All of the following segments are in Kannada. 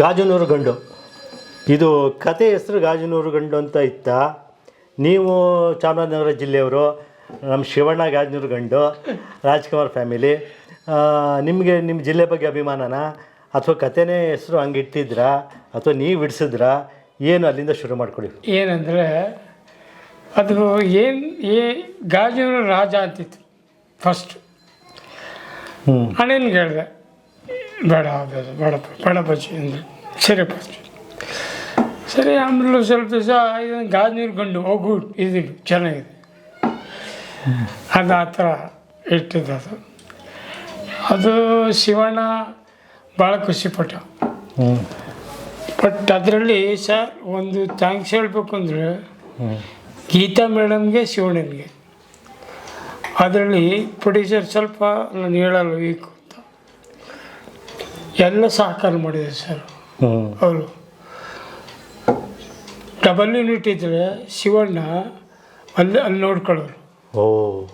ಗಾಜನೂರು ಗಂಡು. ಇದು ಕತೆ ಹೆಸರು ಗಾಜನೂರು ಗಂಡು ಅಂತ ಇತ್ತ. ನೀವು ಚಾಮರಾಜನಗರ ಜಿಲ್ಲೆಯವರು ನಮ್ಮ ಶಿವಣ್ಣ ಗಾಜನೂರು ಗಂಡು ರಾಜ್ಕುಮಾರ್ ಫ್ಯಾಮಿಲಿ. ನಿಮಗೆ ನಿಮ್ಮ ಜಿಲ್ಲೆ ಬಗ್ಗೆ ಅಭಿಮಾನನ? ಅಥವಾ ಕತೆನೇ ಹೆಸರು ಹಂಗೆ ಇಟ್ಟಿದ್ರಾ? ಅಥವಾ ನೀವು ಬಿಡಿಸಿದ್ರಾ? ಏನು ಅಲ್ಲಿಂದ ಶುರು ಮಾಡಿಕೊಡಿ. ಏನಂದರೆ ಅದು ಏನು ಏ ಗಾಜನೂರು ರಾಜ ಅಂತಿತ್ತು ಫಸ್ಟ್ ಹ್ಞೂ ಅಣ್ಣನಿಗೆ ಹೇಳಿದೆ ಬೇಡ ಬೇಡ ಬೇಡಪ್ಪ ಬೇಡ ಬಜ್ಜಿ ಅಂದರು ಸರಿ ಆಮೇಲೆ ಸ್ವಲ್ಪ ದಿವಸ ಇದನ್ನು ಗಾಜಿನ ಗಂಡು ಗುಡ್ ಇದು ಚೆನ್ನಾಗಿದೆ. ಅದು ಆ ಥರ ಇಟ್ಟಿದ್ದು ಅದು. ಅದು ಶಿವಣ್ಣ ಭಾಳ ಖುಷಿಪಟ್ಟ. ಬಟ್ ಅದರಲ್ಲಿ ಸರ್, ಒಂದು ಥ್ಯಾಂಕ್ಸ್ ಹೇಳಬೇಕು ಅಂದರೆ, ಗೀತಾ ಮೇಡಮ್ಗೆ, ಶಿವಣ್ಣನಿಗೆ. ಅದರಲ್ಲಿ ಪ್ರೊಡ್ಯೂಸರ್ ಸ್ವಲ್ಪ ನಾನು ಹೇಳಲ್ಲ ವೀಕ್ ಎಲ್ಲ ಸಹಕಾರ ಮಾಡಿದೆ ಸರ್. ಹ್ಞೂ ಅವರು. ಡಬಲ್ ಯೂನಿಟ್ ಇದ್ದರೆ ಶಿವಣ್ಣ ಅಲ್ಲಿ ಅಲ್ಲಿ ನೋಡ್ಕೊಳ್ಳೋರು. ಓ.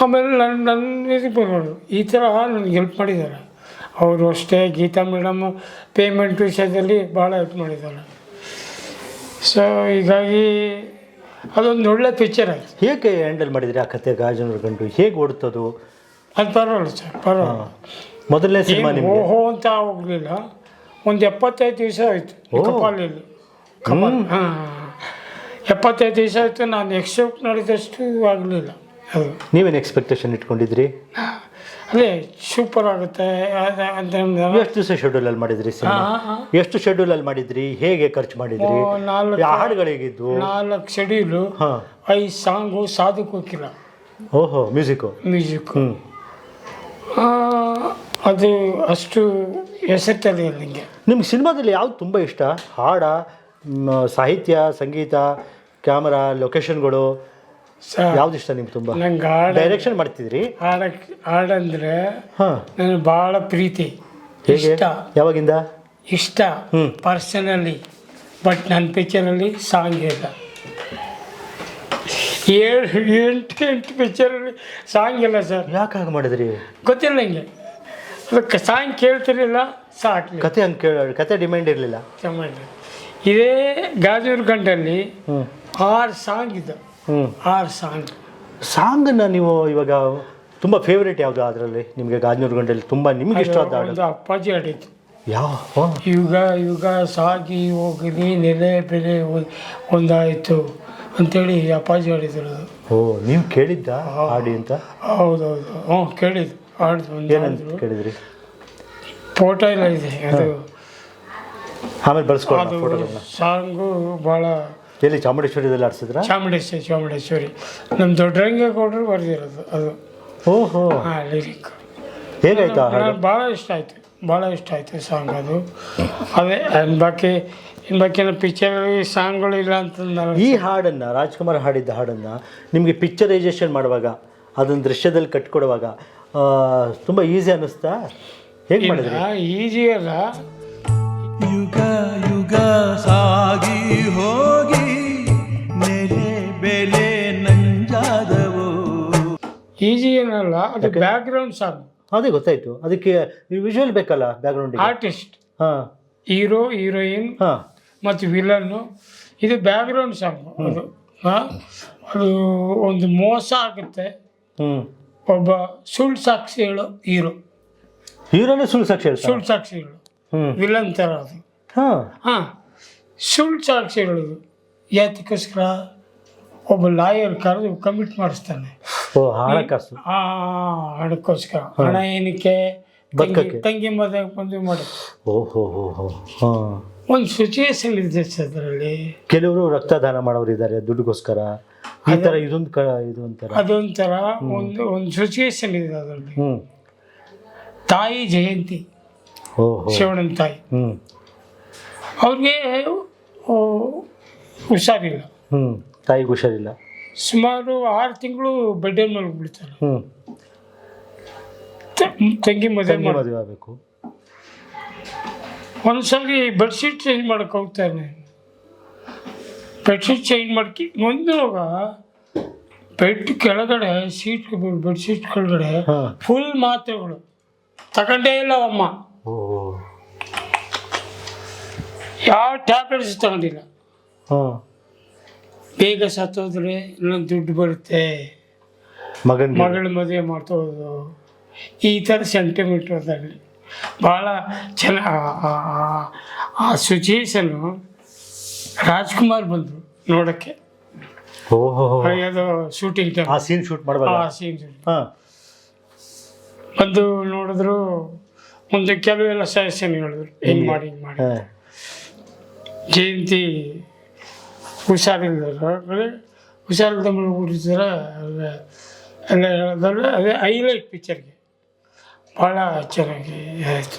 ಆಮೇಲೆ ನನ್ನ ನನ್ನ ಇದಕ್ಕೆ ಬರೋರು. ಈ ಥರ ನನಗೆ ಹೆಲ್ಪ್ ಮಾಡಿದ್ದಾರೆ. ಅವರು ಅಷ್ಟೇ ಗೀತಾ ಮೇಡಮ್ ಪೇಮೆಂಟ್ ವಿಷಯದಲ್ಲಿ ಭಾಳ ಹೆಲ್ಪ್ ಮಾಡಿದ್ದಾರೆ. ಸೊ ಹೀಗಾಗಿ ಅದೊಂದು ಒಳ್ಳೆ ಪಿಕ್ಚರ್ ಆಯಿತು ಹೇಗೆ ಹ್ಯಾಂಡಲ್ ಮಾಡಿದರೆ ಆ ಕತೆ ಗಾಜನೂರು ಗಂಡು ಹೇಗೆ ಓಡ್ತದು? ಅದು ಪರವಾಗಿಲ್ಲ ಸರ್ ಪರವಾಗಿಲ್ಲ. ಮೊದಲನೇ ಸಿನಿಮಾ ನಿಮಗೆ? ಓಹೋ ಅಂತ ಹೋಗಲಿಲ್ಲ. ಒಂದು ಎಪ್ಪತ್ತೈದು ದಿವಸ ಆಯಿತು. ಕಪಾಲಲ್ಲಿ. ಕಪಾಲ್ ಹಾಂ. ಎಪ್ಪತ್ತೈದು ದಿವಸ ಆಯಿತು. ನಾನು ಎಕ್ಸೆಪ್ಟ್ ಮಾಡಿದಷ್ಟು ಆಗಲಿಲ್ಲ. ಅದು. ನೀವೇನು ಎಕ್ಸ್ಪೆಕ್ಟೇಷನ್ ಇಟ್ಕೊಂಡಿದ್ರಿ? ಅದೇ ಸೂಪರ್ ಆಗುತ್ತೆ. ಅಂತ ಎಷ್ಟು ದಿವಸ ಶೆಡ್ಯೂಲಲ್ಲಿ ಮಾಡಿದ್ರಿ ಸಿನಿಮಾ? ಎಷ್ಟು ಶೆಡ್ಯೂಲಲ್ಲಿ ಮಾಡಿದ್ರಿ? ಹೇಗೆ ಖರ್ಚು ಮಾಡಿದ್ರಿ? ನಾಲ್ಕು ಯಾವ ನಾಲ್ಕು ಶೆಡ್ಯೂಲು ಐದು ಸಾಂಗು ಸಾಧು ಕೋಕಿಲ ಓಹೋ ಮ್ಯೂಸಿಕ್ಕು ಮ್ಯೂಸಿಕ್. ಹ್ಞೂ ಅದು ಅಷ್ಟು ಹೆಸರ್ತದೆ ನನಗೆ ನಿಮ್ಗೆ ಸಿನಿಮಾದಲ್ಲಿ ಯಾವ್ದು ತುಂಬ ಇಷ್ಟ? ಹಾಡ ಮ್, ಸಾಹಿತ್ಯ ಸಂಗೀತ ಕ್ಯಾಮರಾ ಲೊಕೇಶನ್ಗಳು? ಯಾವ್ದು ಇಷ್ಟ ನಿಮ್ಗೆ ತುಂಬ? ನಂಗೆ ಹಾಡು ಡೈರೆಕ್ಷನ್ ಮಾಡ್ತಿದ್ರಿ ಹಾಡಕ್ಕೆ ಹಾಡಂದ್ರೆ ಹಾಂ. ನನಗೆ ಭಾಳ ಪ್ರೀತಿ. ಹೇಗೆ? ಇಷ್ಟ. ಯಾವಾಗಿಂದ? ಇಷ್ಟ. ಹ್ಮ್. ಪರ್ಸನಲಿ. ಬಟ್ ನನ್ನ ಪಿಕ್ಚರಲ್ಲಿ ಸಾಂಗ್ ಇಲ್ಲ ಏಳು ಎಂಟು ಎಂಟು ಪಿಕ್ಚರಲ್ಲಿ ಸಾಂಗ್ ಇಲ್ಲ ಸರ್. ಯಾಕೆ ಹಾಗೆ ಮಾಡಿದ್ರಿ? ಗೊತ್ತಿಲ್ಲ ನನಗೆ ಅದಕ್ಕೆ ಸಾಂಗ್ ಕೇಳ್ತಿರ್ಲಿಲ್ಲ ಸಾಕು ಕತೆ ಹಂಗೆ ಕೇಳೋರು ಕತೆ ಡಿಮ್ಯಾಂಡ್ ಇರಲಿಲ್ಲ. ಇದೇ ಗಾಜೂರು ಗಂಟಲ್ಲಿ ಆರು ಸಾಂಗ್ ಇದೆ ಹ್ಞೂ ಆರು ಸಾಂಗ್. ಸಾಂಗನ್ನು ನೀವು ಇವಾಗ ತುಂಬ ಫೇವ್ರೇಟ್ ಯಾವುದು ಅದರಲ್ಲಿ? ನಿಮಗೆ ಗಾಜನೂರು ಗಂಟೆಯಲ್ಲಿ ತುಂಬ ನಿಮ್ಗೆ ಇಷ್ಟವಾದ ಹಾಡು? ಒಂದು ಅಪ್ಪಾಜಿ ಆಡಿತ್ತು ಯಾವ? ಯುಗ ಯುಗ ಸಾಗಿ ಹೋಗಲಿ ನೆಲೆ ಬೆಲೆ ಒ- ಒಂದಾಯಿತು ಅಂತೇಳಿ ಅಪ್ಪಾಜಿ ಆಡಿದ್ರು ಅದು. ಓ ನೀವು ಕೇಳಿದ್ದ ಹಾಡಿ ಅಂತ? ಹೌದೌದು. ಹ್ಞೂ ಕೇಳಿದ್ದು. ಏನಂತ ಕೇಳಿದ್ರಿ? ಫೋಟೋ ಎಲ್ಲ ಇದೆ ಅದು. ಆಮೇಲೆ ಫೋಟೋಗಳನ್ನ. ಸಾಂಗು ಭಾಳ ಎಲ್ಲಿ ಚಾಮುಂಡೇಶ್ವರಿದಲ್ಲಿ ಆಡಿಸಿದ್ರಾ? ಚಾಮುಂಡೇಶ್ವರಿ ಚಾಮುಂಡೇಶ್ವರಿ. ನಮ್ಮ ದೊಡ್ಡರಂಗೇಗೌಡರು ಬರೆದಿರೋದು ಅದು. ಓಹೋ. ಹಾಂ ಲಿರಿಕ್ ಹೇಗಾಯ್ತು ಭಾಳ ಇಷ್ಟ ಆಯಿತು ಭಾಳ ಇಷ್ಟ ಆಯಿತು ಸಾಂಗ್ ಅದು. ಅದೇ ಬಾಕಿ ಇನ್ನು ಬಾಕಿ ಪಿಕ್ಚರಲ್ಲಿ ಸಾಂಗ್ಗಳು ಇಲ್ಲ ಅಂತಂದ್ರೆ ಈ ಹಾಡನ್ನು ರಾಜ್ಕುಮಾರ್ ಹಾಡಿದ್ದ ಹಾಡನ್ನು ನಿಮಗೆ ಪಿಕ್ಚರೈಸೇಷನ್ ಮಾಡುವಾಗ ಅದನ್ನು ದೃಶ್ಯದಲ್ಲಿ ಕಟ್ಕೊಡುವಾಗ ತುಂಬ ಈಸಿ ಅನ್ನಿಸ್ತಾ? ಹೇಗೆ ಮಾಡಿದ್ರಿ? ಈಸಿ ಅಲ್ಲ. ಯುಗ ಯುಗ ಸಾಗಿ ಹೋಗಿ ನೆಲೆ ಬೆಲೆ ನಂಜಾದವು. ಈಜಿ ಏನಲ್ಲ ಅದು ಬ್ಯಾಕ್ಗ್ರೌಂಡ್ ಸಾಂಗ್ ಅದೇ ಗೊತ್ತಾಯ್ತು. ಅದಕ್ಕೆ ವಿಜುವಲ್ ಬೇಕಲ್ಲ ಬ್ಯಾಕ್ಗ್ರೌಂಡಿಗೆ ಆರ್ಟಿಸ್ಟ್ ಹಾಂ. ಹೀರೋ ಹೀರೋಯಿನ್ ಹಾಂ. ಮತ್ತು ವಿಲನ್ನು ಇದು ಬ್ಯಾಕ್ಗ್ರೌಂಡ್ ಸಾಂಗ್ ಅದು ಹಾಂ. ಅದು ಒಂದು ಮೋಸ ಆಗುತ್ತೆ. ಹ್ಞೂ ಒಬ್ಬ ಸುಳ್ಳು ಸಾಕ್ಷಿ ಹೇಳೋ ಹೀರೋ. ಹೀರೋನೇ ಸುಳ್ಳು ಸಾಕ್ಷಿ ಹೇಳು ಸುಳ್ಳು ಸಾಕ್ಷಿ ಹೇಳು. ವಿಲನ್ ಥರ ಅದು ಹಾಂ. ಸುಳ್ಳು ಸಾಕ್ಷಿ ಹೇಳೋದು. ಯಾತಕ್ಕೋಸ್ಕರ ಒಬ್ಬ ಲಾಯರ್ ಕರೆದು ಕಮಿಟ್ ಮಾಡಿಸ್ತಾನೆ. ಹಣಕ್ಕೋಸ್ಕರ. ಹಣ ಏನಕ್ಕೆ? ತಂಗಿ ಮದುವೆ ಮದುವೆ ಮಾಡಿ ಒಂದು ಸಿಚುಯೇಷನ್ ಇದೆ ಅದರಲ್ಲಿ ಕೆಲವರು ರಕ್ತದಾನ ಮಾಡೋರು ಇದ್ದಾರೆ ದುಡ್ಡುಗೋಸ್ಕರ. ಈ ಥರ ಇದೊಂದು ಕ ಇದು ಒಂಥರ. ಅದೊಂಥರ ಒಂದು ಒಂದು ಸಿಚುವೇಶನ್ ಇದೆ ಅದರಲ್ಲಿ ಹ್ಞೂ ತಾಯಿ ಜಯಂತಿ. ಓ ಹೋ ಶಿವಣ್ಣನ ತಾಯಿ. ಹ್ಞೂ ಅವ್ರಿಗೆ ಹುಷಾರಿಲ್ಲ. ಹ್ಞೂ ತಾಯಿಗೆ ಹುಷಾರಿಲ್ಲ. ಸುಮಾರು ಆರು ತಿಂಗಳು ಬೆಡ್ ಮೇಲೆ ಬಿಡ್ತಾರೆ ಹ್ಞೂ ತಂಗಿ ಮದುವೆ ತಂಗಿ ಮದುವೆ ಆಗಬೇಕು. ಒಂದ್ಸರಿ ಬೆಡ್ಶೀಟ್ ಚೇಂಜ್ ಮಾಡಕ್ಕೆ ಹೋಗ್ತಾನೆ. ಬೆಡ್ಶೀಟ್ ಚೇಂಜ್ ಮಾಡ್ಕಿ ಒಂದಾಗ ಬೆಡ್ ಕೆಳಗಡೆ ಸೀಟ್ ಬೆಡ್ಶೀಟ್ ಕೆಳಗಡೆ ಫುಲ್ ಮಾತ್ರೆಗಳು. ತಗೊಂಡೇ ಇಲ್ಲ ಅಮ್ಮ. ಯಾವ ಟ್ಯಾಬ್ಲೆಟ್ಸ್ ತಗೊಂಡಿಲ್ಲ. ಬೇಗ ಸತ್ತೋದ್ರೆ ಇನ್ನೊಂದು ದುಡ್ಡು ಬರುತ್ತೆ. ಮಗನ ಮಗಳ ಮದುವೆ ಮಾಡ್ತೋದು. ಈ ಥರ ಸೆಂಟಿಮೀಟ್ರದಲ್ಲಿ ಭಾಳ ಚೆನ್ನ ಆ ಸಿಚುಯೇಷನ್ನು ರಾಜ್ಕುಮಾರ್ ಬಂದರು. ನೋಡೋಕ್ಕೆ. ಓಹೋ. ಅದು ಶೂಟಿಂಗ್ ಟೈಮ್ ಆ ಸೀನ್ ಶೂಟ್ ಮಾಡ್ಬೇಕು ಆ ಸೀನ್ ಹಾಂ. ಬಂದು ನೋಡಿದ್ರು ಮುಂದೆ ಕೆಲವೆಲ್ಲ ಸಜೆಷನ್ ಹೇಳಿದ್ರು. ಹಿಂಗೆ ಮಾಡಿ ಹಿಂಗೆ ಮಾಡಿ ಜಯಂತಿ ಹುಷಾರಿಲ್ಲ ಹುಷಾರಿಲ್ಲದ ಹುಡುಗಿದ್ರೆ ಎಲ್ಲ ಹೇಳಿದ್ರೆ. ಅದೇ ಹೈಲೈಟ್ ಪಿಕ್ಚರ್ಗೆ ಭಾಳ ಚೆನ್ನಾಗಿ ಆಯಿತು.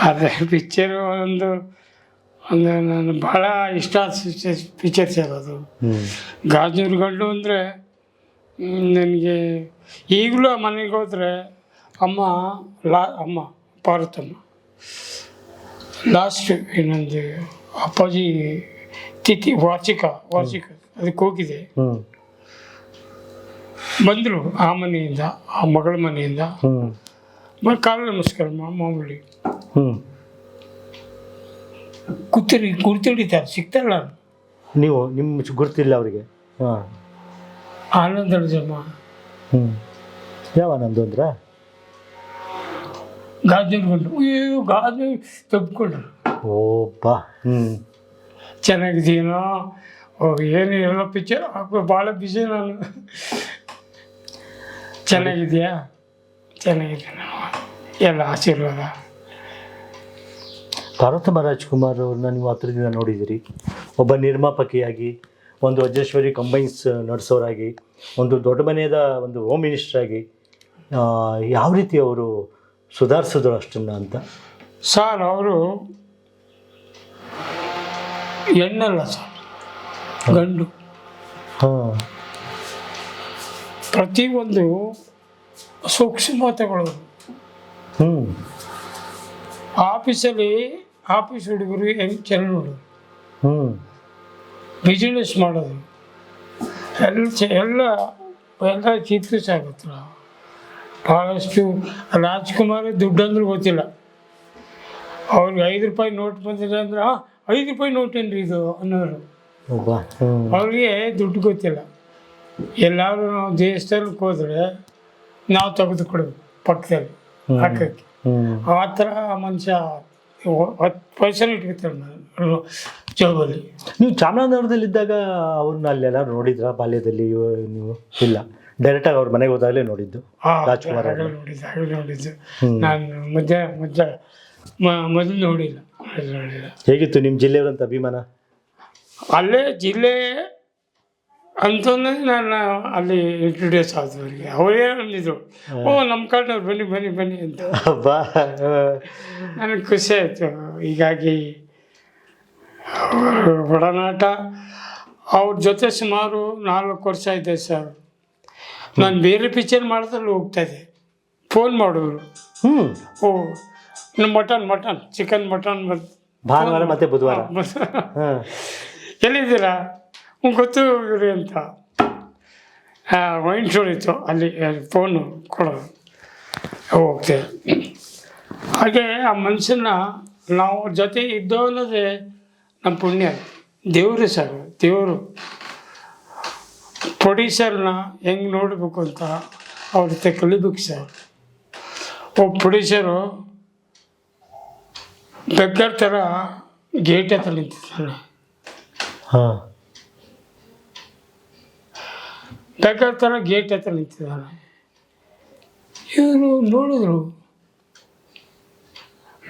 ಅದೇ ಪಿಕ್ಚರು ಒಂದು ಒಂದು ನಾನು ಭಾಳ ಇಷ್ಟ ಪಿಕ್ಚರ್ಸ್ ಅದು ಗಾಜನೂರು ಗಂಡು ಅಂದರೆ ನನಗೆ ಈಗಲೂ ಆ ಮನೆಗೆ ಹೋದರೆ ಅಮ್ಮ ಲಾ ಅಮ್ಮ ಪಾರ್ವತಮ್ಮ ಲಾಸ್ಟ್ ಇನ್ನೊಂದು ಅಪ್ಪಾಜಿ ತಿಥಿ ವಾರ್ಷಿಕ ವಾರ್ಷಿಕ ಅದಕ್ಕೆ ಹೋಗಿದೆ. ಬಂದರು ಆ ಮನೆಯಿಂದ ಆ ಮಗಳ ಮನೆಯಿಂದ. ಕಾಲ ನಮಸ್ಕಾರ ಮಾಮೂಲಿ. ಹ್ಞೂ ಕೂತಿರಿ ಗುರ್ತಿಡಿತಾರೆ ಸಿಗ್ತಾರಲ್ಲ ನೀವು ನಿಮ್ಮ ಗುರ್ತಿಲ್ಲ ಅವರಿಗೆ. ಹಾಂ. ಆನಂದ ಜಮ್ಮ. ಹ್ಞೂ ಯಾವ ಆನಂದ ಅಂದ್ರ? ಗಾಜೂರು ಬಂದು ಅಯ್ಯೋ ಗಾಜು ತಬ್ಕೊಂಡ್ರು. ಓಪ್ಪ ಹ್ಞೂ ಚೆನ್ನಾಗಿದೆಯೇನೋ ಏನು ಎಲ್ಲ ಪಿಕ್ಚರ್ ಹಾಕೋ ಭಾಳ ಬಿಸಿ ನಾನು. ಚೆನ್ನಾಗಿದೆಯಾ ಚೆನ್ನಾಗಿದ್ದೀನಿ ಎಲ್ಲ ಆಶೀರ್ವಾದ. ಪಾರ್ವತಮ್ಮ ರಾಜ್ಕುಮಾರ್ ಅವ್ರನ್ನ ನೀವು ಹತ್ರದಿಂದ ನೋಡಿದ್ದೀರಿ. ಒಬ್ಬ ನಿರ್ಮಾಪಕಿಯಾಗಿ ಒಂದು ಅಜೇಶ್ವರಿ ಕಂಬೈನ್ಸ್ ನಡೆಸೋರಾಗಿ ಒಂದು ದೊಡ್ಡ ಮನೆಯದ ಒಂದು ಹೋಮ್ ಮಿನಿಸ್ಟರ್ ಆಗಿ ಯಾವ ರೀತಿ ಅವರು ಸುಧಾರಿಸಿದ್ರು ಅಷ್ಟನ್ನ ಅಂತ? ಸರ್ ಅವರು ಹೆಣ್ಣಲ್ಲ ಸರ್ ಗಂಡು. ಹಾಂ. ಪ್ರತಿಯೊಂದು ಸೂಕ್ಷ್ಮತೆಗಳು ಹ್ಞೂ ಆಫೀಸಲ್ಲಿ ಆಫೀಸ್ ಹುಡುಗರು ಹೆಂಗೆ ಚೆನ್ನ ನೋಡು ಹ್ಞೂ ಬಿಸ್ನೆಸ್ ಮಾಡೋದು. ಎಲ್ಲ ಎಲ್ಲ ಎಲ್ಲ ಚಿತ್ರಿಸಾಗುತ್ತೆ ಭಾಳಷ್ಟು ರಾಜ್ಕುಮಾರ್ ದುಡ್ಡು ಅಂದ್ರೆ ಗೊತ್ತಿಲ್ಲ. ಅವ್ರಿಗೆ ಐದು ರೂಪಾಯಿ ನೋಟ್ ಬಂದಿದೆ ಅಂದ್ರೆ ಹಾಂ ಐದು ರೂಪಾಯಿ ನೋಟ್ ಏನ್ರಿ ಇದು ಅನ್ನೋರು. ಅವ್ರಿಗೆ ದುಡ್ಡು ಗೊತ್ತಿಲ್ಲ. ಎಲ್ಲರೂ ನಾವು ದೇಶದಲ್ಲಿ ಹೋದ್ರೆ ನಾವು ತೆಗೆದು ಕೊಡಬೇಕು ಪಕ್ಕದಲ್ಲಿ. ಹಾಕಕ್ಕೆ. ಆ ಥರ ಮನುಷ್ಯ ಪೈಸೆ ಇಟ್ಕೊತಾರೆ ನಾನು ಜಾಬಲ್ಲಿ ನೀವು ಚಾಮರಾಜನಗರದಲ್ಲಿದ್ದಾಗ ಅವ್ರನ್ನ ಅಲ್ಲೆಲ್ಲ ನೋಡಿದ್ರ? ಬಾಲ್ಯದಲ್ಲಿ ನೀವು? ಇಲ್ಲ. ಡೈರೆಕ್ಟಾಗಿ ಅವ್ರ ಮನೆಗೆ ಹೋದಾಗಲೇ ನೋಡಿದ್ದು? ರಾಜ್ಕುಮಾರ್ ಆಗಲೇ ಅವ್ರನ್ನ. ನೋಡಿದ್ದೆ ಆಗಲೇ ನೋಡಿದ್ದು. ನಾನು ಮಧ್ಯ ಮಧ್ಯ ಮ- ಮೊದಲು ನೋಡಿಲ್ಲ ಮೊದಲು ನೋಡಿಲ್ಲ. ಹೇಗಿತ್ತು ನಿಮ್ಮ ಜಿಲ್ಲೆಯವರಂತ ಅಭಿಮಾನ? ಅಲ್ಲೇ ಜಿಲ್ಲೆ ಅಂತಂದ್ರೆ ನಾನು ಅಲ್ಲಿ ಇಂಟ್ರೊಡ್ಯೂಸ್ ಆದವರಿಗೆ ಅವರೇ ಅಂದಿದ್ರು? ಓ ನಮ್ಮ ಕಡೆಯವ್ರು ಬನ್ನಿ ಬನ್ನಿ ಬನ್ನಿ ಅಂತ. ನನಗೆ ಖುಷಿ ಆಯಿತು. ಹೀಗಾಗಿ ಒಡನಾಟ. ಅವ್ರ ಜೊತೆ ಸುಮಾರು ನಾಲ್ಕು ವರ್ಷ ಇದೆ ಸರ್. ನಾನು ಬೇರೆ ಪಿಕ್ಚರ್ ಮಾಡಿದ್ರಲ್ಲಿ ಹೋಗ್ತಾಯಿದ್ದೆ ಫೋನ್ ಮಾಡೋರು. ಹ್ಞೂ ಓ ನಮ್ಮ ಮಟನ್ ಮಟನ್ ಚಿಕನ್ ಮಟನ್ ಮತ್ತು ಭಾನುವಾರ ಮತ್ತೆ ಬುಧವಾರ. ಹಾಂ. ಎಲ್ಲಿದ್ದೀರಾ? ಗೊತ್ತು ಇವ್ರಿ ಅಂತ ವೈನ್ ಸ್ಟೋರ್ ಇತ್ತು. ಅಲ್ಲಿ ಫೋನು ಕೊಡೋದು. ಹೋಗ್ತೇವೆ. ಹಾಗೆ ಆ ಮನುಷ್ಯನ ನಾವು ಜೊತೆ ಇದ್ದೋ ಅನ್ನೋದೇ ನಮ್ಮ ಪುಣ್ಯ. ದೇವರು ಸರ್, ದೇವರು. ಪ್ರೊಡ್ಯೂಸರ್ನ ಹೆಂಗೆ ನೋಡಬೇಕು ಅಂತ ಅವ್ರ ಜೊತೆ ಕಲಿಬೇಕು ಸರ್. ಒಬ್ಬ ಪ್ರೊಡ್ಯೂಸರು ಬೆಕ್ಕರ್ ಥರ ಗೇಟ್ ಹತ್ರ ನಿಂತಿದ್ದಾನೆ ಹಾಂ. ಥರ ಗೇಟ್ ಹತ್ರ ನಿಂತಿದ್ದಾನೆ. ಇವರು ನೋಡಿದ್ರು.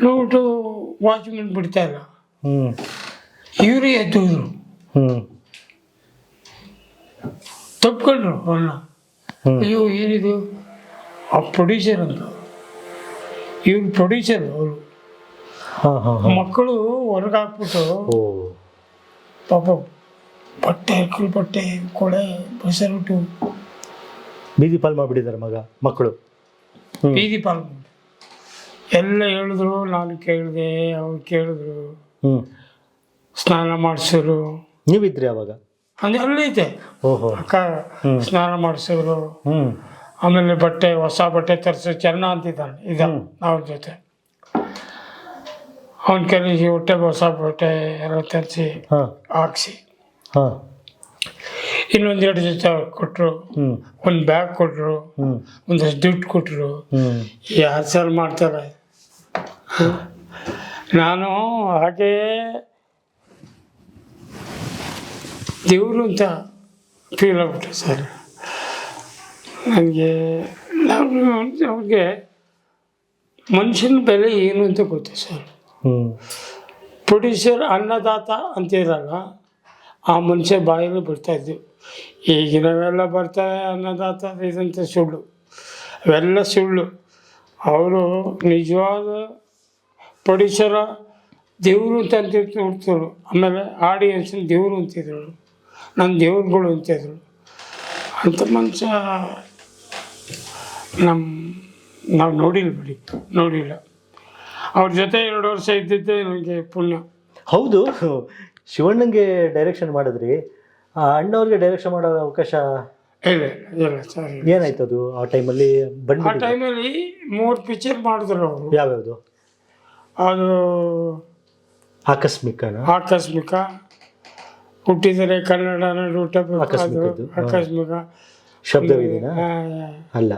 ನೋಡ್ಬಿಟ್ಟು ವಾಚ್ಮನ್ ಬಿಡ್ತಾ ಇಲ್ಲ. ಹ್ಞೂ ಇವರೇ ಎದ್ದೋದ್ರು. ತಪ್ಕೊಂಡ್ರು ಅವನ್ನ ಅಯ್ಯೋ ಏನಿದು? ಆ ಪ್ರೊಡ್ಯೂಸರ್ ಅಂತ. ಇವ್ರು ಪ್ರೊಡ್ಯೂಸರ್ ಅವರು. ಹಾಂ ಹಾಂ ಹಾಂ. ಮಕ್ಕಳು ಹೊರಗಾಕ್ಬಿಟ್ಟು ಪಾಪ ಬಟ್ಟೆ ಹಾಕೊಂಡು ಬಟ್ಟೆ ಕೊಳೆ ಬಸರುಟು ಬೀದಿ ಪಾಲ್ ಮಾಡಿಬಿಟ್ಟಿದ್ದಾರೆ ಮಗ ಮಕ್ಕಳು. ಬೀದಿ ಪಾಲು. ಎಲ್ಲ ಹೇಳಿದ್ರು ನಾನು ಕೇಳಿದೆ ಅವ್ರು ಕೇಳಿದ್ರು. ಹ್ಞೂ ಸ್ನಾನ ಮಾಡಿಸಿದ್ರು. ನೀವಿದ್ರಿ ಅವಾಗ? ಅಂದ್ರೆ ಅಲ್ಲೈತೆ ಓಹೋ. ಅಕ್ಕ ಸ್ನಾನ ಮಾಡಿಸಿದ್ರು. ಹ್ಞೂ ಆಮೇಲೆ ಬಟ್ಟೆ ಹೊಸ ಬಟ್ಟೆ ತರಿಸೋ ಚೆನ್ನ ಅಂತಿದ್ದಾನೆ ಇದ. ಅವ್ರ ಜೊತೆ. ಅವನ ಕೈಲಿಗೆ ಹೊಟ್ಟೆ ಹೊಸ ಬಟ್ಟೆ ಎಲ್ಲ ತರಿಸಿ ಹಾಕ್ಸಿ. ಹಾಂ. ಇನ್ನೊಂದು ಎರಡು ಜೊತೆ ಕೊಟ್ಟರು ಒಂದು ಬ್ಯಾಗ್ ಕೊಟ್ಟರು ಒಂದಷ್ಟು ದುಡ್ಡು ಕೊಟ್ಟರು ಯಾರು ಸರ್ ಮಾಡ್ತಾರೆ. ನಾನು ಹಾಗೇ ದೇವರು ಅಂತ ಫೀಲ್ ಆಗ್ಬಿಟ್ಟೆ ಸರ್. ನನಗೆ ನಾನು ಅವ್ರಿಗೆ ಮನುಷ್ಯನ ಬೆಲೆ ಏನು ಅಂತ ಗೊತ್ತು ಸರ್? ಹ್ಞೂ ಪ್ರೊಡ್ಯೂಸರ್ ಅನ್ನದಾತ ಅಂತಿರಲ್ಲ ಆ ಮನುಷ್ಯ ಬಾಯಲ್ಲಿ ಬರ್ತಾಯಿದ್ವು ಈಗಿನವೆಲ್ಲ ಬರ್ತಾರೆ ಅನ್ನದಾತ ಇದಂತ ಸುಳ್ಳು. ಅವೆಲ್ಲ ಸುಳ್ಳು. ಅವರು ನಿಜವಾದ ಪರಿಸರ ದೇವರು ಅಂತ ಅಂತ ನೋಡ್ತಿದ್ರು. ಆಮೇಲೆ ಆಡಿಯನ್ಸ್ನ ದೇವರು ಅಂತಿದ್ರು ನನ್ನ ದೇವ್ರುಗಳು ಅಂತಿದ್ರು ಅಂಥ ಮನುಷ್ಯ ನಮ್ಮ ನಾವು ನೋಡಿಲ್ಲ ಬಿಡಿ, ನೋಡಿಲ್ಲ. ಅವ್ರ ಜೊತೆ ಎರಡು ವರ್ಷ ಇದ್ದಿದ್ದೆ ನನಗೆ ಪುಣ್ಯ. ಹೌದು. ಶಿವಣ್ಣಂಗೆ ಡೈರೆಕ್ಷನ್ ಮಾಡಿದ್ರಿ. ಆ ಅಣ್ಣವ್ರಿಗೆ ಡೈರೆಕ್ಷನ್ ಮಾಡೋ ಅವಕಾಶ ಇಲ್ಲ ಇಲ್ಲ ಸರ್ ಏನಾಯ್ತು ಅದು ಆ ಟೈಮಲ್ಲಿ ಆ ಬಂದ್ಬಿಟ್ಟು ಟೈಮಲ್ಲಿ ಮೂರು ಪಿಕ್ಚರ್ ಮಾಡಿದ್ರು ಅವರು. ಯಾವ್ಯಾವುದು? ಅದು ಆಕಸ್ಮಿಕನ? ಆಕಸ್ಮಿಕ. ಹುಟ್ಟಿದರೆ ಕನ್ನಡ ನಾಡು ಹುಟ್ಟಬೇಕು ಅದು. ಆಕಸ್ಮಿಕದ್ದು, ಹಾ. ಆಕಸ್ಮಿಕ. ಶಬ್ದವಿದೆನಾ? ಆ, ಅಲ್ಲ.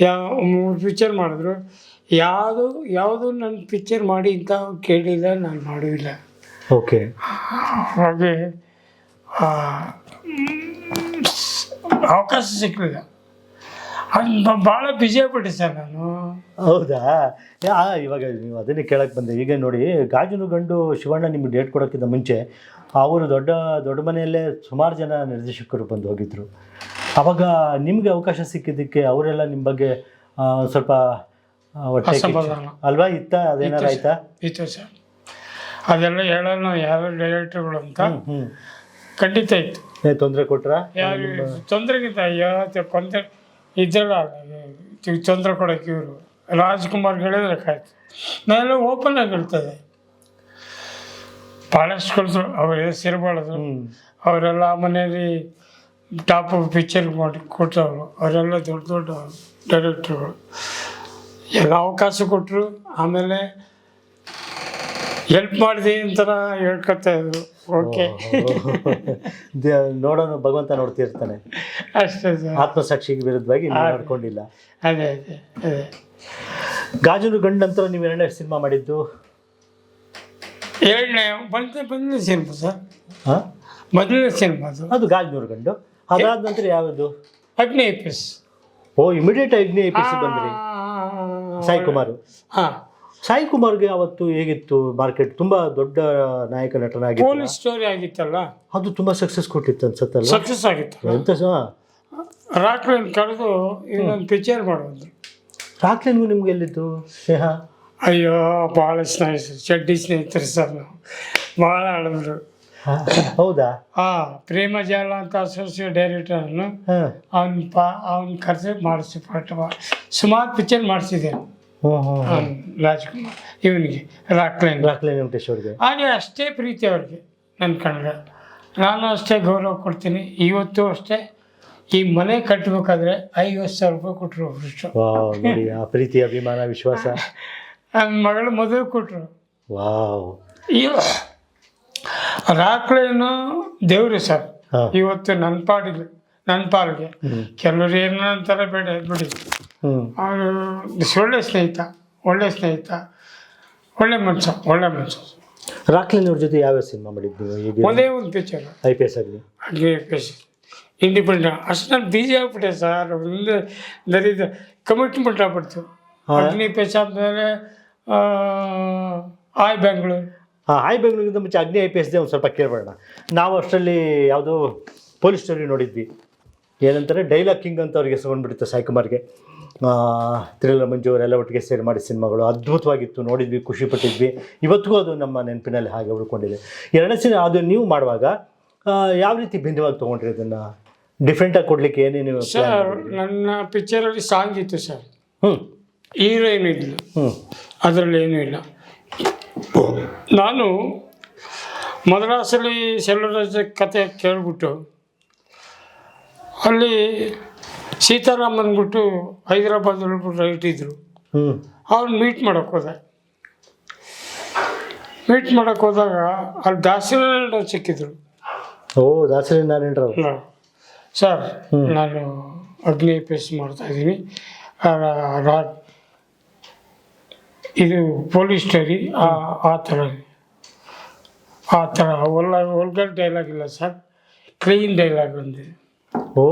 ಯಾವ ಮೂರು ಪಿಕ್ಚರ್ ಮಾಡಿದ್ರು. ಯಾವುದು ಯಾವುದು ನನ್ನ ಪಿಕ್ಚರ್ ಮಾಡಿ ಇಂಥ ಕೇಳಿಲ್ಲ ನಾನು ಮಾಡುವಿಲ್ಲ ಓಕೆ ಹಾಗೆ ಅವಕಾಶ ಸಿಕ್ಕಲಿಲ್ಲ ಅದು ಭಾಳ ಬಿಜಿ ಆಗ್ಬಿಟ್ಟೆ ಸರ್ ನಾನು. ಹೌದಾ? ಯಾ ಇವಾಗ ನೀವು ಅದನ್ನೇ ಕೇಳಕ್ಕೆ ಬಂದೆ. ಈಗ ನೋಡಿ ಗಾಜಿನ ಗಂಡು ಶಿವಣ್ಣ ನಿಮ್ಗೆ ಡೇಟ್ ಕೊಡೋಕ್ಕಿಂತ ಮುಂಚೆ ಅವರು ದೊಡ್ಡ ದೊಡ್ಡ ಮನೆಯಲ್ಲೇ ಸುಮಾರು ಜನ ನಿರ್ದೇಶಕರು ಬಂದು ಹೋಗಿದ್ರು. ಅವಾಗ ನಿಮಗೆ ಅವಕಾಶ ಸಿಕ್ಕಿದ್ದಕ್ಕೆ ಅವರೆಲ್ಲ ನಿಮ್ಮ ಬಗ್ಗೆ ಆ, ಸ್ವಲ್ಪ ಆ, ಹೊಟ್ಟೆ ಕಿಚ್ಚು-. ಅಲ್ವಾ? ಇತ್ತ? ಅದೇನಾರ ಆಯ್ತಾ? ಇತ್ತು ಸರ್. ಅದೆಲ್ಲ ಹೇಳೋಣ ಯಾವ ಡೈರೆಕ್ಟರ್ಗಳು ಅಂತ. ಖಂಡಿತ ಇತ್ತು. ತೊಂದರೆ ಕೊಟ್ರ? ಯಾರು ತೊಂದರೆಗಿಂತ ಯಾವ ಕೊಂದರೆ ಇದ್ದಲ್ಲ ತೊಂದರೆ ಕೊಡೋಕೆ ಇವರು. ರಾಜ್ಕುಮಾರ್ ಹೇಳಿದ್ರೆ ಕಾಯ್ತು. ನಾನೆಲ್ಲ ಓಪನ್ ಆಗಿ ಹೇಳ್ತದೆ ಭಾಳಷ್ಟು ಕಳಿಸ್ರು ಅವ್ರು ಹೆಸರುಬಾಳದು ಇರಬಾರ್ದು. ಅವರೆಲ್ಲ ಮನೇಲಿ ಮನೆಯಲ್ಲಿ ಟಾಪ್ ಪಿಕ್ಚರ್ ಮಾಡಿ ಕೊಟ್ಟವರು ಅವರೆಲ್ಲ ದೊಡ್ಡ ದೊಡ್ಡ ಡೈರೆಕ್ಟ್ರುಗಳು ಎಲ್ಲ ಅವಕಾಶ ಕೊಟ್ಟರು ಆಮೇಲೆ ಹೆಲ್ಪ್ ಮಾಡಿದೆ ಅಂತ ಹೇಳ್ಕೊತಾ ಇದ್ರು ಓಕೆ ದೇ- ನೋಡೋನು ಭಗವಂತ ನೋಡ್ತಿರ್ತಾನೆ ಅಷ್ಟೇ ಸರ್ ಆತ್ಮಸಾಕ್ಷಿಗೆ ವಿರುದ್ಧವಾಗಿ ನೀವು ನಡ್ಕೊಂಡಿಲ್ಲ ಅದೇ ಅದೇ ಅದೇ ಗಾಜನು ಗಂಡು ನಂತರ ನೀವು ಎರಡನೇ ಸಿನಿಮಾ ಮಾಡಿದ್ದು ಎರಡನೇ ಬಂದ ಮೊದಲನೇ ಸಿನಿಮಾ ಸರ್ ಹಾಂ ಮೊದಲನೇ ಸಿನಿಮಾ ಅದು ಅದು ಗಾಜನೂರು ಗಂಡು ಅದಾದ ನಂತರ ಯಾವುದು ಅಗ್ನಿ ಎಪಿಸ್ ಓ ಇಮಿಡಿಯೇಟ್ ಅಗ್ನಿ ಎಪಿಸ್ ಬಂದ್ರಿ ಸಾಯಿ ಕುಮಾರ್ ಹಾಂ ಸಾಯಿ ಕುಮಾರ್ಗೆ ಅವತ್ತು ಹೇಗಿತ್ತು ಮಾರ್ಕೆಟ್? ತುಂಬಾ ದೊಡ್ಡ ನಾಯಕ ನಟನಾಗಿ ಪೊಲೀಸ್ ಸ್ಟೋರಿ ಆಗಿತ್ತಲ್ಲ? ಅದು ತುಂಬಾ ಸಕ್ಸಸ್ ಕೊಟ್ಟಿತ್ತು ಅನ್ಸತ್ತಲ್ಲ ಸಕ್ಸಸ್ ಆಗಿತ್ತು ಎಂತ ಸಹ ರಾಕ್ಲೈನ್ ಕರೆದು ಇನ್ನೊಂದು ಪಿಕ್ಚರ್ ಮಾಡೋದು ರಾಕ್ಲೈನ್ಗು ನಿಮ್ಗೆ ಎಲ್ಲಿತ್ತು ಸ್ನೇಹ? ಅಯ್ಯೋ ಭಾಳ ಸ್ನೇಹಿತರು ಚಡ್ಡಿ ಸ್ನೇಹಿತರು ಸರ್ ನಾವು. ಭಾಳ ಆಡಿದ್ರು ಹೌದಾ? ಹಾ ಪ್ರೇಮ ಜಾಲ ಅಂತ ಅಸೋಸಿಯೇಟ್ ಡೈರೆಕ್ಟರ್ ಅವನ್ ಅವ್ನ ಪಾ ಅವ್ನ ಕರೆಸಿ ಮಾಡಿಸಿ ಪಾಠ ಸುಮಾರು ಪಿಕ್ಚರ್ ಮಾಡಿಸಿದೆ ಹ್ಞೂ ಹ್ಞೂ ಅವ್ನು ರಾಜ್ಕುಮಾರ್ ಇವನಿಗೆ ರಾಕ್ಲೈನ್. ರಾಕ್ಲೈನ್ ವೆಂಕಟೇಶ್ ಅವ್ರಿಗೆ. ಹಾಗೆ ಅಷ್ಟೇ ಪ್ರೀತಿ ಅವ್ರಿಗೆ ನನ್ನ ಕನ್ನಡ ನಾನು ಅಷ್ಟೇ ಗೌರವ ಕೊಡ್ತೀನಿ ಇವತ್ತು ಅಷ್ಟೇ. ಈ ಮನೆ ಕಟ್ಟಬೇಕಾದ್ರೆ ಐವತ್ತು ಸಾವಿರ ರೂಪಾಯಿ ಕೊಟ್ಟರು ಒಬ್ಬರು ವಾವ್ ನೋಡಿ ಆ ಪ್ರೀತಿ ಅಭಿಮಾನ ವಿಶ್ವಾಸ. ನನ್ನ ಮಗಳು ಮದುವೆ ಕೊಟ್ಟರು ವಾವ್. ಇವ ರಾಕ್ಲೇನು ದೇವ್ರಿ ಸರ್. ಹಾ. ಇವತ್ತು ನನ್ನ ಪಾಡಿಗೆ ನನ್ನ ಪಾಲ್ಗೆ. ಕೆಲವರು ಏನೋ ಅಂತಾರೆ ಬೇಡ ಬಿಡಿ. ಅವರು ಒಳ್ಳೆ ಸ್ನೇಹಿತ ಒಳ್ಳೆ ಸ್ನೇಹಿತ ಒಳ್ಳೆ ಮನುಷ್ಯ ಒಳ್ಳೆ ಮನುಷ್ಯ. ರಾಕ್ಲಿನ್ ಅವ್ರ ಜೊತೆ ಯಾವ್ಯಾವ ಸಿನಿಮಾ ಮಾಡಿದ್ದು? ಒಂದೇ ಒಂದು ಪಿಕ್ಚರ್ ಐ ಪಿ ಎಸ್ ಆಗಲಿ ಅಗ್ನಿ ಎಸ್ ಇಂಡಿಪೆಂಡೆಂಟ್ ಅಷ್ಟು ನಾನು ಬಿಜಿ ಆಗ್ಬಿಟ್ಟೆ ಸರ್ ಒಂದು ದರಿದ ಕಮಿಟ್ಮೆಂಟ್ ಆಗ್ಬಿಡ್ತು. ಅಗ್ನಿ ಎಸ್ ಆದಮೇಲೆ ಆಯ್ ಬೆಂಗಳೂರು ಹಾಂ ಆಯ್ ಬೆಂಗಳೂರಿಗಿಂತ ಮುಂಚೆ ಅಗ್ನಿ ಐ ಪಿ ಎಸ್ದೇ ಒಂದು ಸ್ವಲ್ಪ ಕೇಳಬೇಡ. ನಾವು ಅಷ್ಟರಲ್ಲಿ ಯಾವುದೋ ಪೊಲೀಸ್ ಸ್ಟೋರಿ ನೋಡಿದ್ವಿ. ಏನಂತಾರೆ ಡೈಲಾಗ್ ಕಿಂಗ್ ಅಂತ ಅವ್ರಿಗೆ ಹೆಸರುಗೊಂಡ್ಬಿಟ್ಟಿತ್ತು ಸಾಯಿಕುಮಾರ್ಗೆ. ಥ್ರಿಲ್ಲರ್ ಮಂಜು ಅವರೆಲ್ಲ ಒಟ್ಟಿಗೆ ಸೇರಿ ಮಾಡಿ ಸಿನಿಮಾಗಳು ಅದ್ಭುತವಾಗಿತ್ತು ನೋಡಿದ್ವಿ ಖುಷಿಪಟ್ಟಿದ್ವಿ. ಇವತ್ತಿಗೂ ಅದು ನಮ್ಮ ನೆನಪಿನಲ್ಲಿ ಹಾಗೆ ಉಳ್ಕೊಂಡಿದೆ. ಎರಡನೇ ಸಿನಿಮಾ ಅದು ನೀವು ಮಾಡುವಾಗ ಯಾವ ರೀತಿ ಭಿನ್ನವಾಗಿ ತೊಗೊಂಡ್ರಿ ಅದನ್ನು? ಡಿಫ್ರೆಂಟಾಗಿ ಕೊಡಲಿಕ್ಕೆ ಏನೇನು ಸರ್? ನನ್ನ ಪಿಕ್ಚರಲ್ಲಿ ಸಾಂಗ್ ಇತ್ತು ಸರ್ ಹ್ಞೂ ಏನೂ ಇಲ್ಲ. ಹ್ಞೂ ಅದರಲ್ಲಿ ಏನೂ ಇಲ್ಲ. ನಾನು ಮದ್ರಾಸಲ್ಲಿ ಸೆಲ್ಲರಾಜ ಕತೆ ಕೇಳ್ಬಿಟ್ಟು ಅಲ್ಲಿ ಸೀತಾರಾಮ್ ಅಂದ್ಬಿಟ್ಟು ಹೈದರಾಬಾದಲ್ಲಿ ರೈಟ್ ಇದ್ದರು ಹ್ಞೂ ಅವ್ರು ಮೀಟ್ ಮಾಡೋಕೆ ಹೋದೆ. ಮೀಟ್ ಮಾಡೋಕೆ ಹೋದಾಗ ಅಲ್ಲಿ ದಾಸರ ಸಿಕ್ಕಿದ್ರು. ಓ ದಾಸರಿ ನಾರಾಯಣರಾವ್ ಸರ್ ನಾನು ಅಗ್ನಿ ಪೇಸ್ ಮಾಡ್ತಾ ಇದ್ದೀನಿ. ಆ, ರಾ- ಇದು ಪೊಲೀಸ್ ಸ್ಟೇರಿ ಆ ಥರ. ಆ ಥರ ಒಳ್ಳೆ ಒಳ್ಗಡೆ ಡೈಲಾಗ್ ಇಲ್ಲ ಸರ್. ಕ್ಲೀನ್ ಡೈಲಾಗ್ ಒಂದಿದೆ. ಓ.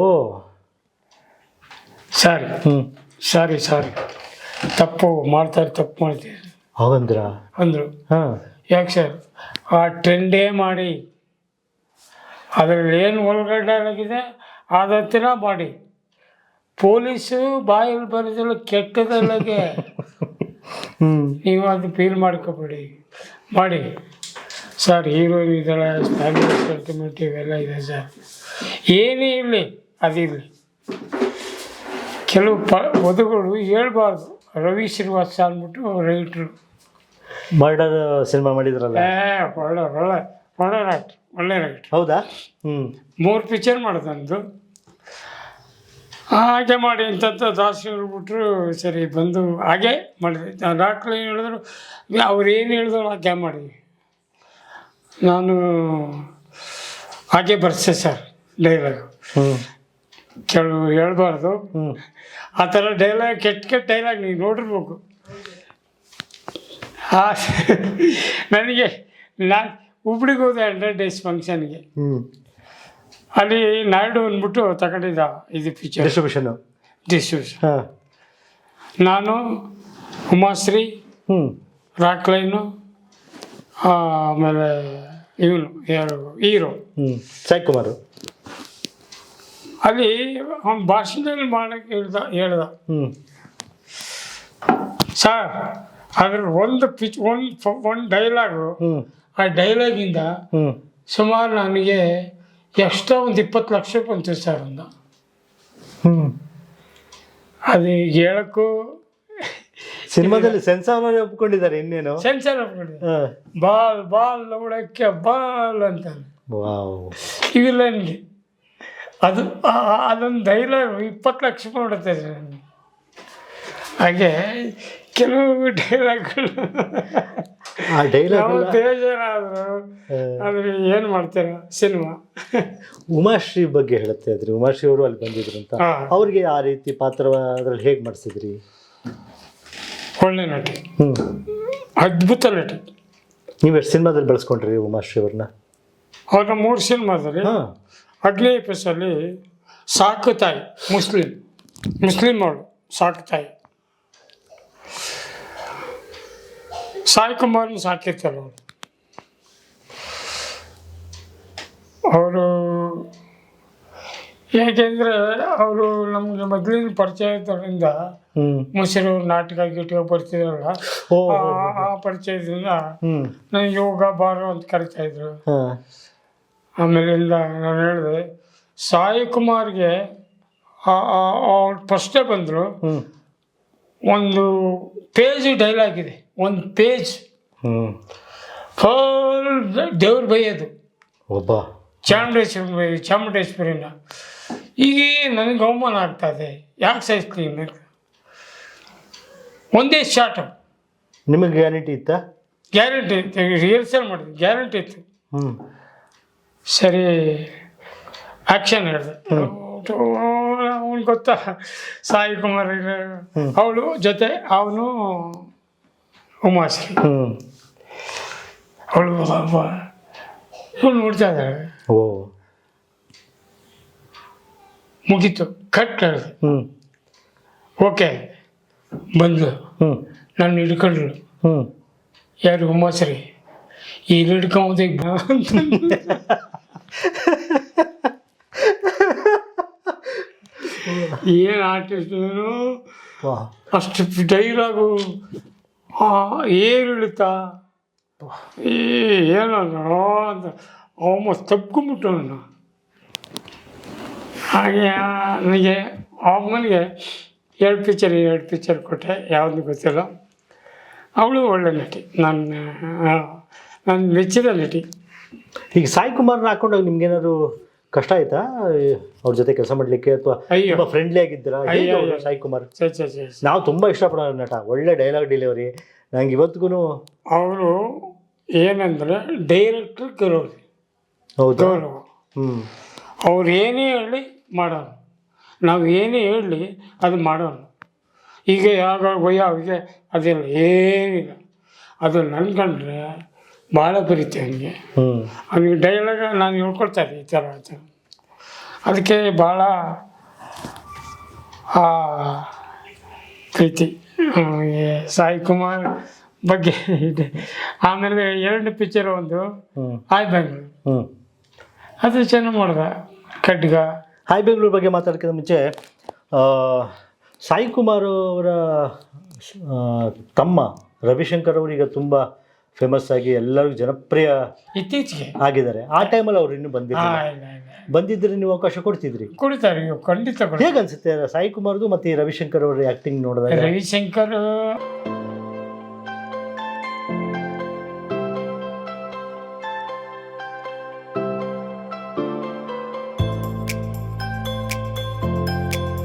ಸಾರಿ. ಹ್ಞೂ ಸಾರಿ ಸಾರಿ. ತಪ್ಪು ಮಾಡ್ತಾರೆ ತಪ್ಪು ಮಾಡ್ತೀವಿ ಹೌದಂದ್ರ ಅಂದರು. ಹಾಂ. ಯಾಕೆ ಸರ್? ಆ ಟ್ರೆಂಡೇ ಮಾಡಿ ಅದರಲ್ಲಿ ಏನು ಒಳಗಡೆ ಆಗಿದೆ ಅದತ್ತಿನ ಮಾಡಿ. ಪೊಲೀಸು ಬಾಯಲ್ಲಿ ಬರೋದಿಲ್ಲ ಕೆಟ್ಟದಲ್ಲಗೆ ಹ್ಞೂ ನೀವು ಅದು ಫೀಲ್ ಮಾಡ್ಕೋಬೇಡಿ. ಮಾಡಿ. ಸರ್ ಹೀರೋಯಿನ್ ಇದ್ದಾಳೆ ಸ್ಟ್ಯಾಂಡರ್ಡ್ ಸೆಂಟಿಮೆಂಟ್ ಇವೆಲ್ಲ ಇದೆ ಸರ್ ಏನೇ ಇರಲಿ ಅದಿರಲಿ. ಕೆಲವು ಪ ವಧುಗಳು ಹೇಳ್ಬಾರ್ದು. ರವಿ ಶ್ರೀವಾಸ ಅಂದ್ಬಿಟ್ಟು ರೈಟ್ರು. ಮರ್ಡರ್ ಸಿನಿಮಾ ಮಾಡಿದ್ರಲ್ಲ? ಒಳ್ಳೆ ಒಳ್ಳೆ ಒಳ್ಳೆ ರೈಟ್ ಒಳ್ಳೆ ರೈಟ್ ಹೌದಾ? ಹ್ಞೂ ಮೂರು ಪಿಕ್ಚರ್ ಮಾಡಿದಂದು ಹಾಗೆ ಮಾಡಿ ಅಂತ ದಾಸಿ ಹೇಳ್ಬಿಟ್ರು ಸರಿ ಬಂದು ಹಾಗೆ ಮಾಡಿದೆ ಡಾಕ್ಟ್ರು ಏನು ಹೇಳಿದ್ರು ಅವ್ರು ಏನು ಹೇಳಿದ್ರು ಹಾಗೆ ಮಾಡಿ. ನಾನು ಹಾಗೆ ಬರ್ಸೆ ಸರ್ ಡೈಲಾಗ್ ಹ್ಞೂ ಕೆಲವು ಹೇಳ್ಬಾರ್ದು. ಹ್ಞೂ ಆ ಥರ ಡೈಲಾಗ್ ಕೆಟ್ಟ ಕೆಟ್ಟ ಡೈಲಾಗ್ ನೀವು ನೋಡಿರ್ಬೇಕು. ಆ ನನಗೆ ನಾನು ಹುಬ್ಳಿಗೆ ಹೋದೆ ಹಂಡ್ರೆಡ್ ಡೇಸ್ ಫಂಕ್ಷನ್ಗೆ ಹ್ಞೂ ಅಲ್ಲಿ ನಾಯ್ಡು ಅಂದ್ಬಿಟ್ಟು ತಗೊಂಡಿದ್ದ ಇದು ಪಿಕ್ಚರ್ ಡಿಸ್ಟ್ರಿಬ್ಯೂಷನ್ ಡಿಸ್ಟ್ರಿಬ್ಯೂಷನ್ ಹಾಂ. ನಾನು ಉಮಾಶ್ರೀ ಹ್ಞೂ ರಾಕ್ಲೈನು ಆಮೇಲೆ ಇವನು ಯಾರು? ಹೀರೋ. ಹ್ಞೂ ಸಾಯಿ ಕುಮಾರ್ ಅಲ್ಲಿ ಅವ್ನು ಭಾಷಣದಲ್ಲಿ ಮಾಡೋಕ್ಕೆ ಹೇಳ್ದ ಹೇಳ್ದ. ಹ್ಞೂ ಸರ್ ಅದ್ರ ಒಂದು ಪಿಚ್ ಒಂದು ಒಂದು ಡೈಲಾಗು ಹ್ಞೂ ಆ ಡೈಲಾಗಿಂದ ಸುಮಾರು ನನಗೆ ಎಷ್ಟೋ ಒಂದು ಇಪ್ಪತ್ತು ಲಕ್ಷ ಬಂತು ಸರ್ ಅಂದ. ಹ್ಞೂ ಅದು ಹೇಳಕ್ಕೂ ಸಿನಿಮಾದಲ್ಲಿ ಸೆನ್ಸಾರ್ ಒಪ್ಕೊಂಡಿದ್ದಾರೆ ಇನ್ನೇನು? ಸೆನ್ಸಾರ್ ಒಪ್ಕೊಂಡಿದ್ದಾರೆ. ಬಾಲ್ ಬಾಲ್ ನೋಡಕ್ಕೆ ಬಾಲ್ ಅಂತ. ಇವಿಲ್ಲ ನನಗೆ ಅದು ಅದೊಂದು ಡೈಲಾಗ್ ಇಪ್ಪತ್ತು ಲಕ್ಷ ಮಾಡುತ್ತೆ ನನಗೆ ಹಾಗೆ ಕೆಲವು ಡೈಲಾಗ್ಗಳು. ಆ ಡೈಲಾಗ್ ಬೇಜಾರಾದ್ರು ಅದ್ರ ಏನು ಮಾಡ್ತೀರ ಸಿನಿಮಾ? ಉಮಾಶ್ರೀ ಬಗ್ಗೆ ಹೇಳುತ್ತೆ ಇದ್ರಿ ಉಮಾಶ್ರೀ ಅವರು ಅಲ್ಲಿ ಬಂದಿದ್ರು ಅಂತ. ಅವ್ರಿಗೆ ಆ ರೀತಿ ಪಾತ್ರ ಅದ್ರಲ್ಲಿ ಹೇಗೆ ಮಾಡಿಸಿದ್ರಿ? ಒಳ್ಳೆ ನಟಿ. ಹ್ಞೂ ಅದ್ಭುತ ನಟಿ. ನೀವು ಎಷ್ಟು ಸಿನಿಮಾದಲ್ಲಿ ಬೆಳೆಸ್ಕೊಂಡ್ರಿ ಉಮಾಶ್ರೀ ಅವ್ರನ್ನ? ಅವ್ರ ಮೂರು ಸಿನಿಮಾದಲ್ಲಿ ಹಾಂ. ಅಗ್ನಿ ಎಪಿಸಲ್ಲಿ ಸಾಕು ತಾಯಿ ಮುಸ್ಲಿಂ. ಮುಸ್ಲಿಂ ಅವಳು ಸಾಕು ತಾಯಿ. ಸಾಯಿ ಕುಮಾರ್ನ ಸಾಕಿರ್ತಾರೆ ಅವರು. ಅವರು ಏಕೆಂದರೆ ಅವರು ನಮಗೆ ಮೊದಲಿನ ಪರಿಚಯ ಇದ್ದವರಿಂದ ಮುಸಿರು ನಾಟಕ ಗೀಟಕ ಬರ್ತಿದ್ರಲ್ಲ ಓ ಆ- ಪರಿಚಯದಿಂದ ನಾನು ಯೋಗ ಬಾರೋ ಅಂತ ಕರಿತಾ ಇದ್ರು. ಆಮೇಲಿಂದ ನಾನು ಹೇಳಿದೆ ಸಾಯಿ ಕುಮಾರ್ಗೆ ಅವ್ರು ಫಸ್ಟೇ ಬಂದರು. ಒಂದು ಪೇಜ್ ಡೈಲಾಗ್ ಇದೆ ಒಂದು ಪೇಜ್ ಫುಲ್ ದೇವ್ರ ಬೈಯೋದು ಒಬ್ಬ. ಚಾಮುಂಡೇಶ್ವರಿ ಚಾಮುಂಡೇಶ್ವರಿನ. ಈಗ ನನಗೆ ಅವಮಾನ ಆಗ್ತಾ ಇದೆ. ಯಾಕೆ ಸಹಿಸ್ತೀನಿ ಒಂದೇ ಶಾಟ್ ನಿಮಗೆ ಗ್ಯಾರಂಟಿ ಇತ್ತಾ? ಗ್ಯಾರಂಟಿ ರಿಹರ್ಸಲ್ ಮಾಡಿದ್ವಿ. ಗ್ಯಾರಂಟಿ ಇತ್ತು. ಹ್ಞೂ ಸರಿ ಆ್ಯಕ್ಷನ್ ಹೇಳಿದೆ. ಅವನು ಗೊತ್ತಾ? ಸಾಯಿ ಕುಮಾರ್ ಅವಳು ಜೊತೆ ಅವನು ಉಮಾಶ್ರೀ. ಹ್ಞೂ ಅವಳು ನೋಡ್ತಾ ಇದ್ದಾಳೆ. ಓ. ಮುಗೀತು ಕಟ್ ಹೇಳಿದೆ ಹ್ಞೂ ಓಕೆ ಬಂದು ಹ್ಞೂ ನಾನು ಹಿಡ್ಕೊಂಡ್ರು ಹ್ಞೂ ಯಾರು ಉಮಾಶ್ರೀ ಇಲ್ಲಿ ಹಿಡ್ಕೊಂಬುದೇ ಏನು ಆರ್ಟಿಸ್ಟ್ ವಾ ಅಷ್ಟು ಡೈಲಾಗು ಏರಿಳಿತಾ ಏ ಏನದು ಅಂತ ಅವ ತಪ್ಕೊಂಬಿಟ್ಟು ಅವನು ಹಾಗೆ ನನಗೆ ಅಮ್ಮನಿಗೆ ಎರಡು ಪಿಕ್ಚರ್ ಎರಡು ಪಿಕ್ಚರ್ ಕೊಟ್ಟೆ ಯಾವುದು ಗೊತ್ತಿಲ್ಲ. ಅವಳು ಒಳ್ಳೆ ನಟಿ ನನ್ನ ನನ್ನ ಮೆಚ್ಚಿದ ನಟಿ. ಈಗ ಸಾಯಿ ಕುಮಾರ್ನ ಹಾಕೊಂಡಾಗ ನಿಮ್ಗೇನಾದ್ರು ಕಷ್ಟ ಆಯ್ತಾ? ಅವ್ರ ಜೊತೆ ಕೆಲಸ ಮಾಡ್ಲಿಕ್ಕೆ ಅಥವಾ. ತುಂಬ ಫ್ರೆಂಡ್ಲಿ ಆಗಿದ್ದೀರಾ? ಸಾಯಿ ಕುಮಾರ್? ನಾವು ತುಂಬ ಇಷ್ಟಪಡೋ ನಟ ಒಳ್ಳೆ ಡೈಲಾಗ್ ಡೆಲಿವರಿ ನಂಗೆ ಇವತ್ತಿಗೂ ಅವರು ಏನಂದ್ರೆ ಡೈರೆಕ್ಟ್ರ್ ಗೌರವ. ಹೌದು? ಗೌರವ. ಹ್ಞೂ ಅವ್ರು ಏನೇ ಹೇಳಿ ಮಾಡೋಣ ನಾವು ಏನೇ ಹೇಳಲಿ ಅದು ಮಾಡೋಣ ಈಗ ಯಾವ ಅವಿಗೆ ಅದೆಲ್ಲ ಏನಿಲ್ಲ. ಅದು ನನ್ನ ಕಂಡ್ರೆ ಭಾಳ ಬರೀತೆ ಹಂಗೆ. ಅವನಿಗೆ ಅವ್ನಿಗೆ ಡೈಲಾಗ ನಾನು ಹೇಳ್ಕೊಳ್ತಾರೆ ಈ ಥರ ಅಂತ ಅದಕ್ಕೆ ಭಾಳ ಪ್ರೀತಿ. ಸಾಯಿ ಕುಮಾರ್ ಬಗ್ಗೆ ಇದೆ. ಆಮೇಲೆ ಎರಡು ಪಿಕ್ಚರ್ ಒಂದು. ಆಯ್ತು ಆಯ್ ಬೆಂಗಳೂರು. ಅದು ಚೆನ್ನಾಗಿ ಮಾಡ್ದೆ. ಖಡ್ಗ ಹಾಯ್ ಬೆಂಗಳೂರು ಬಗ್ಗೆ ಮಾತಾಡೋಕ್ಕಿಂತ ಮುಂಚೆ ಸಾಯಿ ಕುಮಾರ್ ಅವರ ತಮ್ಮ ರವಿಶಂಕರ್ ಅವರು ಈಗ ತುಂಬ ಫೇಮಸ್ ಆಗಿ ಎಲ್ಲರಿಗೂ ಜನಪ್ರಿಯ ಇತ್ತೀಚೆಗೆ? ಆಗಿದ್ದಾರೆ. ಆ ಟೈಮಲ್ಲಿ ಅವ್ರು ಇನ್ನೂ ಬಂದಿಲ್ಲ. ಬಂದಿದ್ರೆ ನೀವು ಅವಕಾಶ ಕೊಡ್ತಿದ್ರಿ. ಕೊಡ್ತಾರೆ ನೀವು ಖಂಡಿತ ಹೇಗನ್ಸುತ್ತೆ ಹೇಗೆ ಅನ್ಸುತ್ತೆ ಸಾಯಿ ಕುಮಾರ್ದು ಮತ್ತು ಈ ರವಿಶಂಕರ್ ಅವರ ಆ್ಯಕ್ಟಿಂಗ್ ನೋಡಿದಾಗ? ರವಿಶಂಕರ್